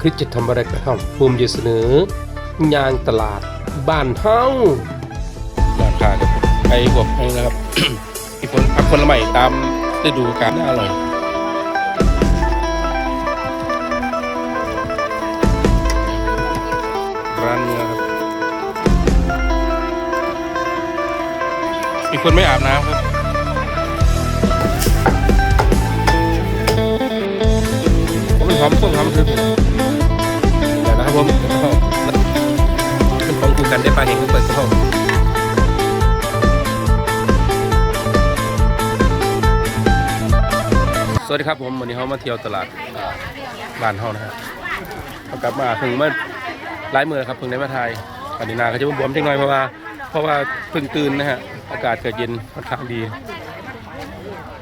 คริสจะทำอะไรกระทำภูมิจะเสนอยางตลาดบ้านเฮาราคาครับไอ้พวกนี้นะครับมีผลผักผลไม้ตามฤดูกาลน่าอร่อยร้านเนื้อครับมีคนไม่อาบน้ำครับผมเป็นหอมส้มหอมคือ กันได้ปลาเห็นเปิดกระเพาะสวัสดีครับผมวันนี้เขามาเที่ยวตลาดบ้านเฮานะฮะเขากลับมาเพิ่งเมื่อหลายเมื่อครับเพิ่งได้มาถ่ายอันนี้นาก็จะบวมๆจังหน่อยเพราะว่าเพราะว่าเพิ่งตื่นนะฮะอากาศก็เย็นค่อนข้างดี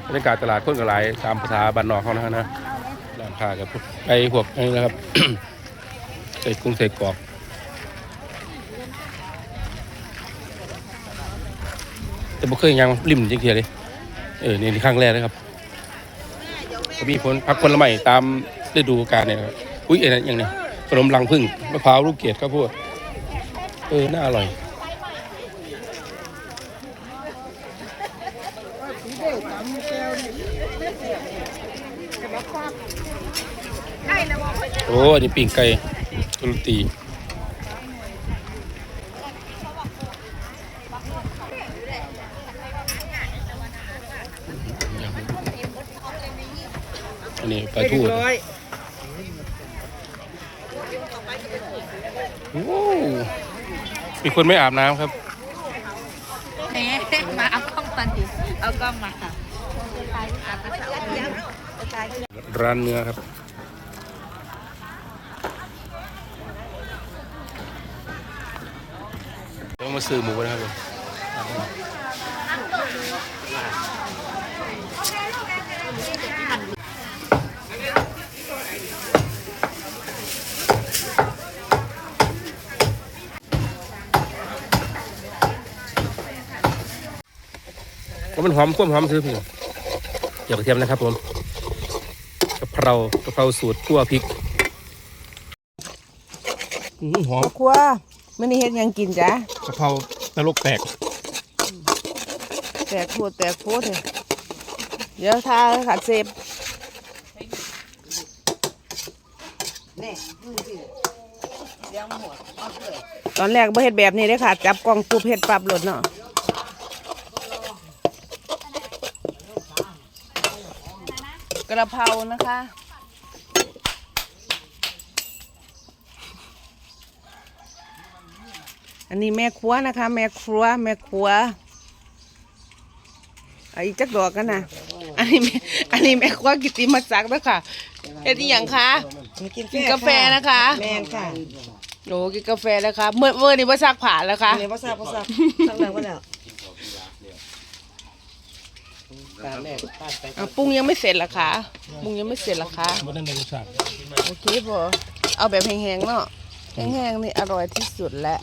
บรรยากาศตลาดคนก็หลายตามภาษาบ้านนอกเขานะฮะนะราคากับไอ้พวกนี้นะครับใส่กุ้งใส่กรอบแต่ บ่เคยยังริมจริงๆเลยเออนี่ครั้งแรกเลยครับก็มีผลพักผลไม้ตามฤดูกาลเนี่ยครับอุ้ยอะไรอย่างเนี้ยขนมรังผึ้งมะพร้าวลูกเกดข้าวโพดเออน่าอร่อยโอ้อันนี้ปิ่งไก่ตุลตี อันนี้ปลาทูโอ้มีคนไม่อาบน้ำครับแหมมาเอากล้องมาดิเอากล้องมาค่ะร้านเนื้อครับเดี๋ยวมาซื้อหมูนะครับผม มันหอมควมหอมซื้อพี่เดี๋ยวกระเทียมนะครับผมกะเพรากะเพราสูตรคั่วพริกอื้อหือหอมครัวมื่อนี้เฮ็ดหยังกินจ้ะกะเพรานรกแตก แตกโพดแตกโพดเลยเดี๋ยวทาขาดเซฟตอนแรกบ่เฮ็ดแบบนี้เด้อค่ะ จับกล้องปุ๊บเฮ็ดปรับโหลดเนาะ กระเพรานะคะ อันนี้แม่ครัวนะคะ แม่ครัว แม่ครัวเอาอีกจักดอกกันนะอันนี้แม่อันนี้แม่ครัวกิตติมาศักดิ์นะคะเฮ็ดอีหยังคะ กินกาแฟนะคะ แมนค่ะโอ้กินกาแฟนะคะเมื่อเมื่อนี้ว่าซักผ่านแล้วคะเนี่ยภาษาภาษาตั้งแต่ว่าแล้ว อะปรุงยังไม่เสร็จเหรอคะปรุงยังไม่เสร็จเหรอคะมันนั่นในรสชาติโอเคพอเอาแบบแห้งๆเนาะแห้งๆนี่อร่อยที่สุดแล้ว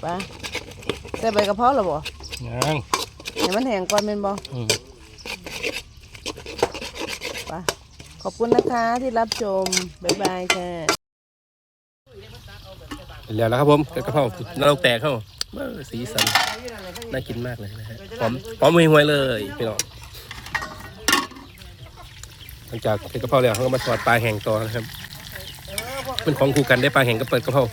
ไปใส่ใบกะเพราหรอบ่ยังให้มันแห้งก่อนเป็นบ่อืมไปขอบคุณนะคะที่รับชม บ๊ายบายค่ะ แล้วนะครับผมกะเพรานรกแตกเข้าเว้อ สีสันน่ากินมากเลยนะฮะหอมหอมห่วยเลยพี่น้องหลังจากเป็นกะเพราแล้วเขาก็มาทอดปลาแห้งต่อนะครับเป็นของคู่กันได้ปลาแห้งก็เปิดกะเพรา